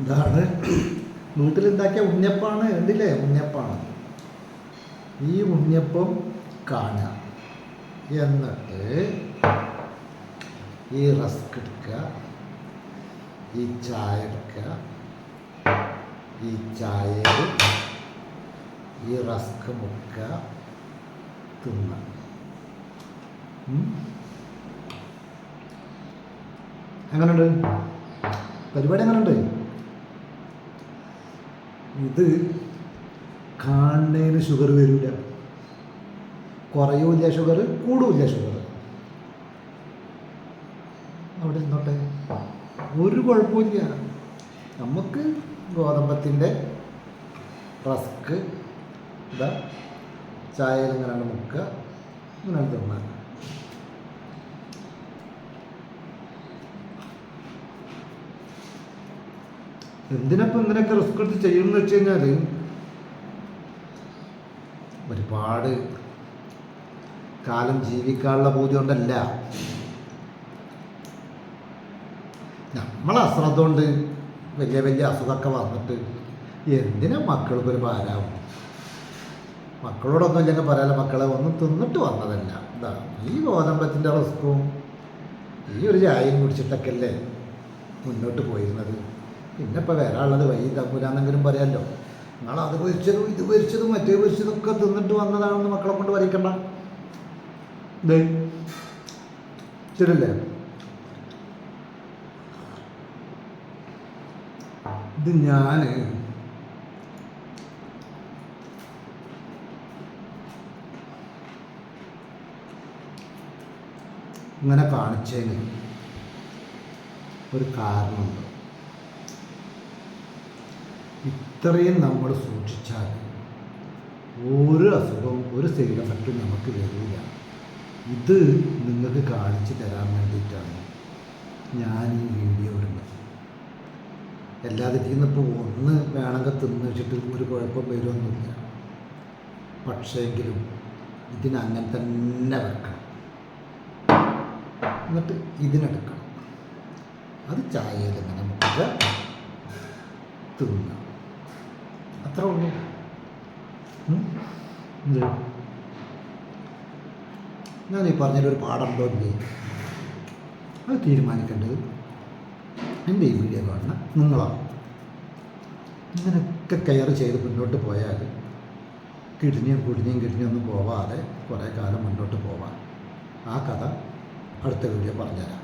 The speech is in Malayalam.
ഇതാണ്. വീട്ടിലുണ്ടാക്കിയ ഉണ്ണിയപ്പാണ് കണ്ടില്ലേ? ഉണ്ണിയപ്പാണ്. ഈ ഉണ്ണിയപ്പം കാണുക. എന്നിട്ട് ഈ റസ്ക് എടുക്കുക. ഈ ചായ എടുക്കുക. ഈ ചായയിൽ ഈ റസ്ക് മുക്ക തിന്ന. എങ്ങനെയുണ്ട് പരിപാടി എങ്ങനെയുണ്ട് ഇത് കാണുന്നതിന് ഷുഗർ വരില്ല കുറയൂല്ല ഷുഗർ കൂടുമില്ല ഷുഗർ അവിടെ നിന്നോട്ടെ. ഒരു കുഴപ്പമില്ല നമുക്ക് ഗോതമ്പത്തിന്റെ റസ്ക് ഇതാ ചായയിൽ ഇങ്ങനെ മുക്കുക. ഇങ്ങനെ തിന്നാൻ എന്തിനപ്പം ഇങ്ങനെയൊക്കെ റിസ്ക് എടുത്ത് ചെയ്യുമെന്ന് വെച്ച് കഴിഞ്ഞാൽ ഒരുപാട് കാലം ജീവിക്കാനുള്ള പൂതി കൊണ്ടല്ല നമ്മളെ അശ്രദ്ധ കൊണ്ട് വലിയ വലിയ അസുഖമൊക്കെ വന്നിട്ട് എന്തിനാ മക്കൾക്ക് ഒരു ഭാരാവും? മക്കളോടൊന്നും ഇല്ലെങ്കിൽ പറയാലോ മക്കളെ ഒന്നും തിന്നിട്ട് വന്നതല്ല. എന്താ ഈ ഗോതമ്പത്തിന്റെ റിസ്ക്കും ഈ ഒരു ചായയും കുടിച്ചിട്ടൊക്കെ അല്ലേ മുന്നോട്ട് പോയിരുന്നത്. പിന്നെ ഇപ്പോൾ വരാനുള്ളത് വൈ തമ്പുരാന്നെങ്കിലും പറയാമല്ലോ നിങ്ങൾ അത് പൊരിച്ചതും ഇത് പൊരിച്ചതും മറ്റേ പൊരിച്ചതും ഒക്കെ തിന്നിട്ട് വന്നതാണെന്ന് മക്കളെ കൊണ്ട് വരയ്ക്കണ്ട ഇതേ ശരിയല്ലേ? ഇത് ഞാൻ ഇങ്ങനെ കാണിച്ചതിന് ഒരു കാരണമുണ്ട്. ഇത്രയും നമ്മൾ സൂക്ഷിച്ചാൽ ഒരു അസുഖവും ഒരു സൈഡ് എഫക്റ്റും നമുക്ക് വരില്ല. ഇത് നിങ്ങൾക്ക് കാണിച്ചു തരാൻ വേണ്ടിയിട്ടാണ് ഞാൻ ഈ വീഡിയോ ഇടുന്നത്. എല്ലാതിരിക്കുന്ന ഇപ്പോൾ ഒന്ന് വേണമെങ്കിൽ തിന്ന് വെച്ചിട്ട് ഒരു കുഴപ്പം വരുമൊന്നുമില്ല പക്ഷേങ്കിലും ഇതിനങ്ങനെ തന്നെ വെക്കണം. എന്നിട്ട് ഇതിനെടുക്കണം. അത് ചായയിൽ ഇങ്ങനെ മുക്കുക തിന്നുക അത്രേ ഉള്ളൂ? ഞാൻ ഈ പറഞ്ഞൊരു പാടുണ്ടോ ഇല്ലേ? അത് തീരുമാനിക്കേണ്ടത്. എന്റെ ഈ വീഡിയോ കാണുന്ന നിങ്ങളാണ് ഇങ്ങനെയൊക്കെ കെയർ ചെയ്ത് മുന്നോട്ട് പോയാൽ കിടിഞ്ഞും കുടിഞ്ഞും കിടിഞ്ഞൊന്നും പോവാതെ കുറേ കാലം മുന്നോട്ട് പോവാം ആ കഥ അടുത്ത വീഡിയോ പറഞ്ഞുതരാം.